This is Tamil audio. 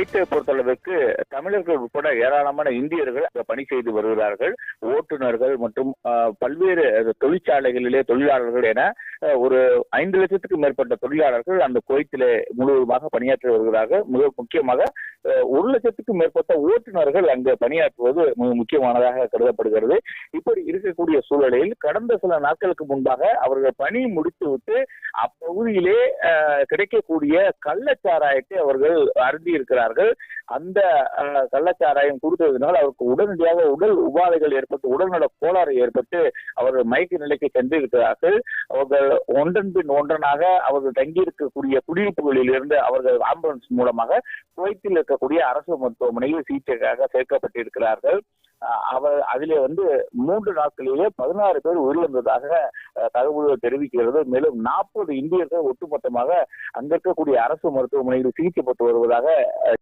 குவைத்தை பொறுத்தளவுக்கு தமிழர்கள் உட்பட ஏராளமான இந்தியர்கள் அங்க பணி செய்து வருகிறார்கள். ஓட்டுநர்கள் மற்றும் பல்வேறு தொழிற்சாலைகளிலே தொழிலாளர்கள் என ஒரு ஐந்து லட்சத்துக்கு மேற்பட்ட தொழிலாளர்கள் அந்த குவைத்திலே முழுவதுமாக பணியாற்றி வருகிறார்கள். மிக முக்கியமாக ஒரு லட்சத்துக்கும் மேற்பட்ட ஓட்டுநர்கள் அங்கு பணியாற்றுவது மிக முக்கியமானதாக கருதப்படுகிறது. இப்படி இருக்கக்கூடிய சூழலில் கடந்த சில நாட்களுக்கு முன்பாக அவர்கள் பணி முடித்துவிட்டு அப்பகுதியிலே கிடைக்கக்கூடிய கள்ளச்சாராயத்தை அவர்கள் அருந்தி இருக்கிறார்கள் அந்த கள்ளச்சாராயம் கொடுத்ததினால் அவருக்கு உடனடியாக உடல் உபாதைகள் ஏற்பட்டு உடல்நல கோளாறு ஏற்பட்டு அவர்கள் மயக்க நிலைக்கு சென்றிருக்கிறார்கள். அவர்கள் ஒன்றன் பின் ஒன்றனாக அவர்கள் தங்கியிருக்கக்கூடிய குடியிருப்புகளில் இருந்து அவர்கள் ஆம்புலன்ஸ் மூலமாக குவைத்தில் இருக்கக்கூடிய அரசு மருத்துவமனையில் சிகிச்சைக்காக சேர்க்கப்பட்டிருக்கிறார்கள். அவர் அதிலே வந்து மூன்று நாட்களிலே பதினாறு பேர் உயிரிழந்ததாக தகவல்கள் தெரிவிக்கிறது. மேலும் நாற்பது இந்தியர்கள் ஒட்டுமொத்தமாக அங்க இருக்கக்கூடிய அரசு மருத்துவமனையில் சிகிச்சை பெற்று வருவதாக